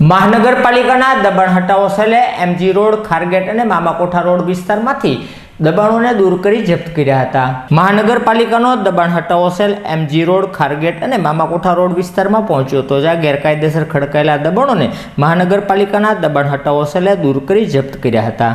મહાનગરપાલિકાના દબાણ હટાવો સેલે એમજી રોડ, ખારગેટ અને મામાકોઠા રોડ વિસ્તારમાંથી દબાણોને દૂર કરી જપ્ત કર્યા હતા. મહાનગરપાલિકાનો દબાણ હટાવો સેલ એમજી રોડ, ખારગેટ અને મામાકોઠા રોડ વિસ્તારમાં પહોંચ્યો હતો, જ્યાં ગેરકાયદેસર ખડકાયેલા દબાણોને મહાનગરપાલિકાના દબાણ હટાવો સેલે દૂર કરી જપ્ત કર્યા હતા.